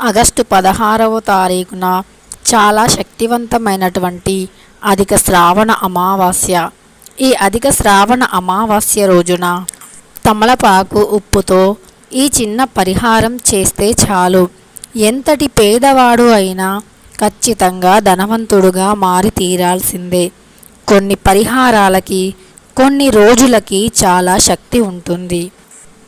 August పదహారవ తారీఖున చాలా శక్తివంతమైనటువంటి అధిక శ్రావణ అమావాస్య. ఈ అధిక శ్రావణ అమావాస్య రోజున తమలపాకు ఉప్పుతో ఈ చిన్న పరిహారం చేస్తే చాలు. ఎంతటి పేదవాడు అయినా ఖచ్చితంగా ధనవంతుడుగా మారి తీరాల్సిందే. కొన్ని పరిహారాలకి కొన్ని రోజులకి చాలా శక్తి ఉంటుంది.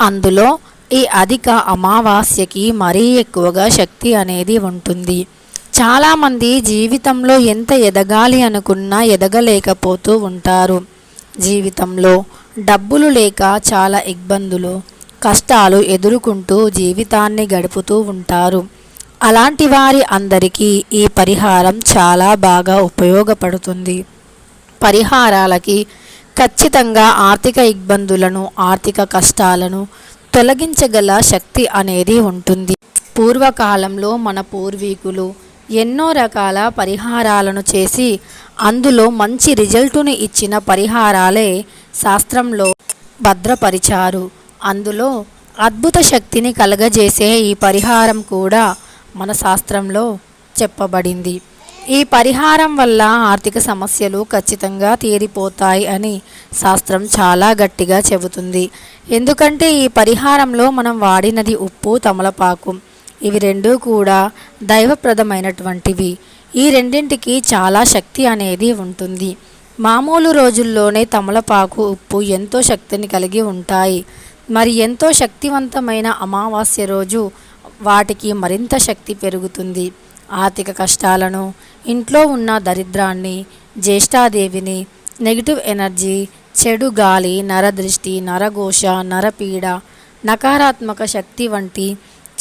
అందులో ఈ అధిక అమావాస్యకి మరీ ఎక్కువగా శక్తి అనేది ఉంటుంది. చాలామంది జీవితంలో ఎంత ఎదగాలి అనుకున్నా ఎదగలేకపోతూ ఉంటారు. జీవితంలో డబ్బులు లేక చాలా ఇబ్బందులు కష్టాలు ఎదుర్కొంటూ జీవితాన్ని గడుపుతూ ఉంటారు. అలాంటి వారి అందరికీ ఈ పరిహారం చాలా బాగా ఉపయోగపడుతుంది. పరిహారాలకి ఖచ్చితంగా ఆర్థిక ఇబ్బందులను ఆర్థిక కష్టాలను తొలగించగల శక్తి అనేది ఉంటుంది. పూర్వకాలంలో మన పూర్వీకులు ఎన్నో రకాల పరిహారాలను చేసి అందులో మంచి రిజల్టును ఇచ్చిన పరిహారాలే శాస్త్రంలో భద్రపరిచారు. అందులో అద్భుత శక్తిని కలగజేసే ఈ పరిహారం కూడా మన శాస్త్రంలో చెప్పబడింది. ఈ పరిహారం వల్ల ఆర్థిక సమస్యలు ఖచ్చితంగా తీరిపోతాయి అని శాస్త్రం చాలా గట్టిగా చెబుతుంది. ఎందుకంటే ఈ పరిహారంలో మనం వాడినది ఉప్పు తమలపాకు ఇవి రెండూ కూడా దైవప్రదమైనటువంటివి. ఈ రెండింటికి చాలా శక్తి అనేది ఉంటుంది. మామూలు రోజుల్లోనే తమలపాకు ఉప్పు ఎంతో శక్తిని కలిగి ఉంటాయి. మరి ఎంతో శక్తివంతమైన అమావాస్య రోజు వాటికి మరింత శక్తి పెరుగుతుంది. ఆర్థిక కష్టాలను ఇంట్లో ఉన్న దరిద్రాన్ని జ్యేష్ఠాదేవిని నెగిటివ్ ఎనర్జీ చెడు గాలి నరదృష్టి నరఘోష నరపీడ నకారాత్మక శక్తి వంటి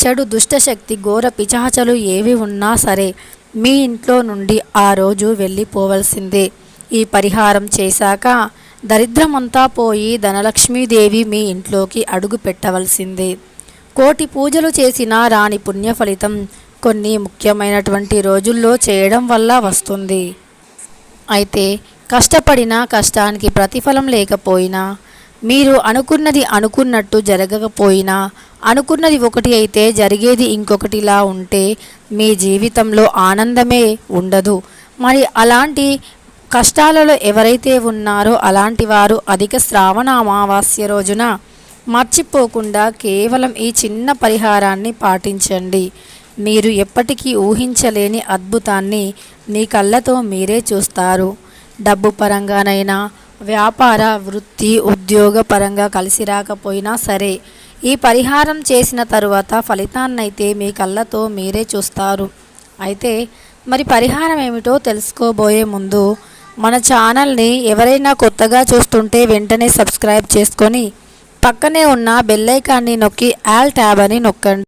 చెడు దుష్టశక్తి ఘోర పిచాచలు ఏవి ఉన్నా సరే మీ ఇంట్లో నుండి ఆ రోజు వెళ్ళిపోవలసిందే. ఈ పరిహారం చేశాక దరిద్రమంతా పోయి ధనలక్ష్మీదేవి మీ ఇంట్లోకి అడుగు పెట్టవలసిందే. కోటి పూజలు చేసిన రాని పుణ్య ఫలితం కొన్ని ముఖ్యమైనటువంటి రోజుల్లో చేయడం వల్ల వస్తుంది. అయితే కష్టపడినా కష్టానికి ప్రతిఫలం లేకపోయినా మీరు అనుకున్నది అనుకున్నట్టు జరగకపోయినా అనుకున్నది ఒకటి అయితే జరిగేది ఇంకొకటిలా ఉంటే మీ జీవితంలో ఆనందమే ఉండదు. మరి అలాంటి కష్టాలలో ఎవరైతే ఉన్నారో అలాంటి వారు అధిక శ్రావణ అమావాస్య రోజున మర్చిపోకుండా కేవలం ఈ చిన్న పరిహారాన్ని పాటించండి. మీరు ఎప్పటికీ ఊహించలేని అద్భుతాన్ని మీ కళ్ళతో మీరే చూస్తారు. డబ్బు పరంగానైనా వ్యాపార వృత్తి ఉద్యోగ పరంగా కలిసి రాకపోయినా సరే ఈ పరిహారం చేసిన తరువాత ఫలితాన్నైతే మీ కళ్ళతో మీరే చూస్తారు. అయితే మరి పరిహారం ఏమిటో తెలుసుకోబోయే ముందు మన ఛానల్ని ఎవరైనా కొత్తగా చూస్తుంటే వెంటనే సబ్స్క్రైబ్ చేసుకొని పక్కనే ఉన్న బెల్లైకాన్ని నొక్కి ఆల్ ట్యాబ్ అని నొక్కండి.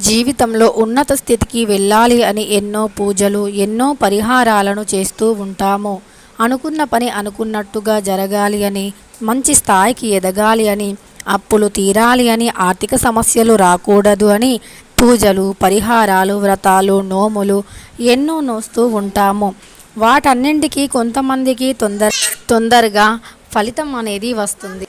జీవితంలో ఉన్నత స్థితికి వెళ్ళాలి అని ఎన్నో పూజలు ఎన్నో పరిహారాలను చేస్తూ ఉంటాము. అనుకున్న పని అనుకున్నట్టుగా జరగాలి అని మంచి స్థాయికి ఎదగాలి అని అప్పులు తీరాలి అని ఆర్థిక సమస్యలు రాకూడదు అని పూజలు పరిహారాలు వ్రతాలు నోములు ఎన్నో నోస్తూ ఉంటాము. వాటన్నింటికి కొంతమందికి తొందర తొందరగా ఫలితం అనేది వస్తుంది.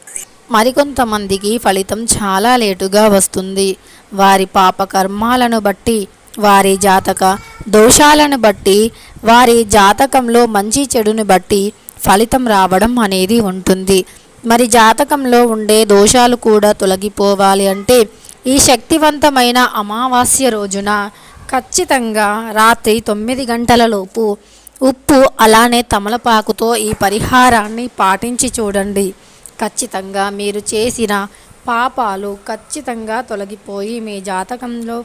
మరికొంతమందికి ఫలితం చాలా లేటుగా వస్తుంది. వారి పాప కర్మాలను బట్టి వారి జాతక దోషాలను బట్టి వారి జాతకంలో మంచి చెడుని బట్టి ఫలితం రావడం అనేది ఉంటుంది. మరి జాతకంలో ఉండే దోషాలు కూడా తొలగిపోవాలి అంటే ఈ శక్తివంతమైన అమావాస్య రోజున ఖచ్చితంగా రాత్రి తొమ్మిది గంటల లోపు ఉప్పు అలానే తమలపాకుతో ఈ పరిహారాన్ని పాటించి చూడండి. ఖచ్చితంగా మీరు చేసిన పాపాలు ఖచ్చితంగా తొలగిపోయి మీ జాతకంలో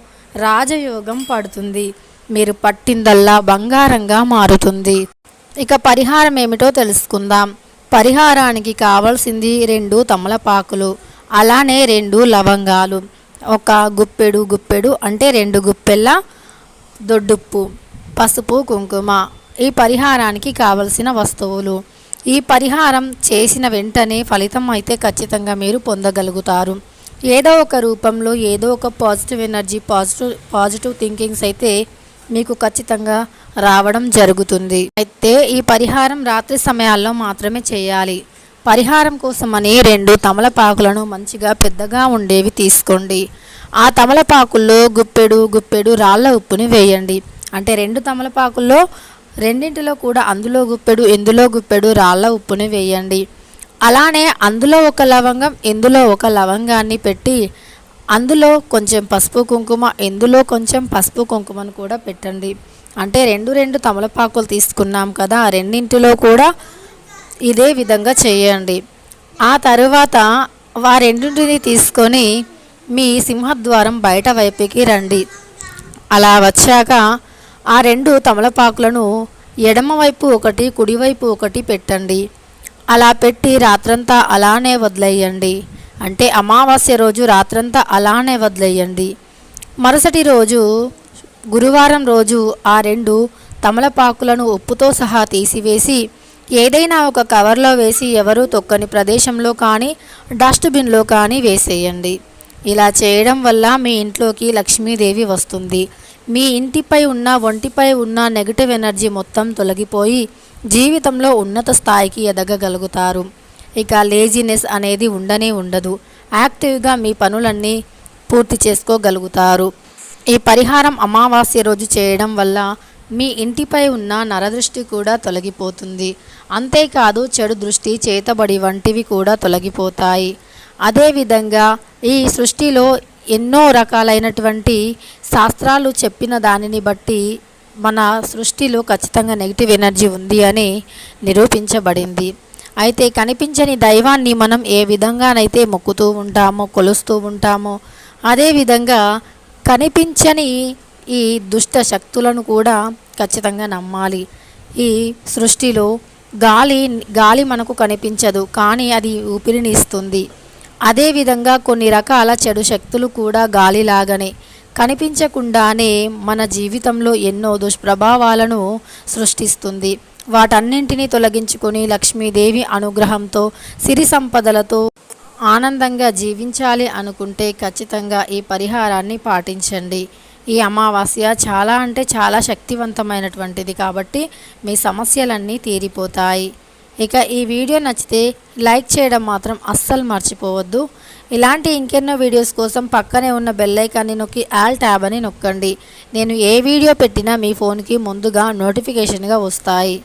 రాజయోగం పడుతుంది. మీరు పట్టిందల్లా బంగారంగా మారుతుంది. ఇక పరిహారం ఏమిటో తెలుసుకుందాం. పరిహారానికి కావాల్సింది రెండు తమలపాకులు అలానే రెండు లవంగాలు. ఒక గుప్పెడు గుప్పెడు అంటే రెండు గుప్పెళ్ళ దొడ్డుప్పు పసుపు కుంకుమ. ఈ పరిహారానికి కావలసిన వస్తువులు. ఈ పరిహారం చేసిన వెంటనే ఫలితం అయితే ఖచ్చితంగా మీరు పొందగలుగుతారు. ఏదో ఒక రూపంలో ఏదో ఒక positive energy positive positive thinkings అయితే మీకు ఖచ్చితంగా రావడం జరుగుతుంది. అయితే ఈ పరిహారం రాత్రి సమయాల్లో మాత్రమే చేయాలి. పరిహారం కోసమని రెండు తమలపాకులను మంచిగా పెద్దగా ఉండేవి తీసుకోండి. ఆ తమలపాకుల్లో గుప్పెడు గుప్పెడు రాళ్ళ ఉప్పుని వేయండి. అంటే రెండు తమలపాకుల్లో రెండింటిలో కూడా అందులో గుప్పెడు ఇందులో గుప్పెడు రాళ్ళ ఉప్పుని వేయండి. అలానే అందులో ఒక లవంగం ఇందులో ఒక లవంగాన్ని పెట్టి అందులో కొంచెం పసుపు కుంకుమ ఇందులో కొంచెం పసుపు కుంకుమను కూడా పెట్టండి. అంటే రెండు రెండు తమలపాకులు తీసుకున్నాం కదా రెండింటిలో కూడా ఇదే విధంగా చేయండి. ఆ తరువాత వారెండింటిని తీసుకొని మీ సింహద్వారం బయట వైపుకి రండి. అలా వచ్చాక ఆ రెండు తమలపాకులను ఎడమవైపు ఒకటి కుడివైపు ఒకటి పెట్టండి. అలా పెట్టి రాత్రంతా అలానే వదిలేయండి. అంటే అమావాస్య రోజు రాత్రంతా అలానే వదిలేయండి. మరుసటి రోజు గురువారం రోజు ఆ రెండు తమలపాకులను ఉప్పుతో సహా తీసివేసి ఏదైనా ఒక కవర్లో వేసి ఎవరూ తొక్కని ప్రదేశంలో కానీ డస్ట్బిన్లో కానీ వేసేయండి. ఇలా చేయడం వల్ల మీ ఇంట్లోకి లక్ష్మీదేవి వస్తుంది. మీ ఇంటిపై ఉన్న ఒంటిపై ఉన్న నెగిటివ్ ఎనర్జీ మొత్తం తొలగిపోయి జీవితంలో ఉన్నత స్థాయికి ఎదగగలుగుతారు. ఇక లేజినెస్ అనేది ఉండనే ఉండదు. యాక్టివ్గా మీ పనులన్నీ పూర్తి చేసుకోగలుగుతారు. ఈ పరిహారం అమావాస్య రోజు చేయడం వల్ల మీ ఇంటిపై ఉన్న నరదృష్టి కూడా తొలగిపోతుంది. అంతేకాదు చెడు దృష్టి చేతబడి వంటివి కూడా తొలగిపోతాయి. అదేవిధంగా ఈ సృష్టిలో ఎన్నో రకాలైనటువంటి శాస్త్రాలు చెప్పిన దానిని బట్టి మన సృష్టిలో ఖచ్చితంగా నెగిటివ్ ఎనర్జీ ఉంది అని నిరూపించబడింది. అయితే కనిపించని దైవాన్ని మనం ఏ విధంగానైతే మొక్కుతూ ఉంటామో కొలుస్తూ ఉంటామో అదేవిధంగా కనిపించని ఈ దుష్ట శక్తులను కూడా ఖచ్చితంగా నమ్మాలి. ఈ సృష్టిలో గాలి గాలి మనకు కనిపించదు కానీ అది ఊపిరిని ఇస్తుంది. అదేవిధంగా కొన్ని రకాల చెడు శక్తులు కూడా గాలిలాగానే కనిపించకుండానే మన జీవితంలో ఎన్నో దుష్ప్రభావాలను సృష్టిస్తుంది. వాటన్నింటినీ తొలగించుకొని లక్ష్మీదేవి అనుగ్రహంతో సిరి సంపదలతో ఆనందంగా జీవించాలి అనుకుంటే ఖచ్చితంగా ఈ పరిహారాన్ని పాటించండి. ఈ అమావాస్య చాలా అంటే చాలా శక్తివంతమైనటువంటిది కాబట్టి మీ సమస్యలన్నీ తీరిపోతాయి. ఇక ఈ వీడియో నచ్చితే లైక్ చేయడం మాత్రం అస్సలు మర్చిపోవద్దు. ఇలాంటి ఇంకెన్నో వీడియోస్ కోసం పక్కనే ఉన్న బెల్లైకాన్ని నొక్కి ఆల్ ట్యాబ్ అని నొక్కండి. నేను ఏ వీడియో పెట్టినా మీ ఫోన్కి ముందుగా నోటిఫికేషన్గా వస్తాయి.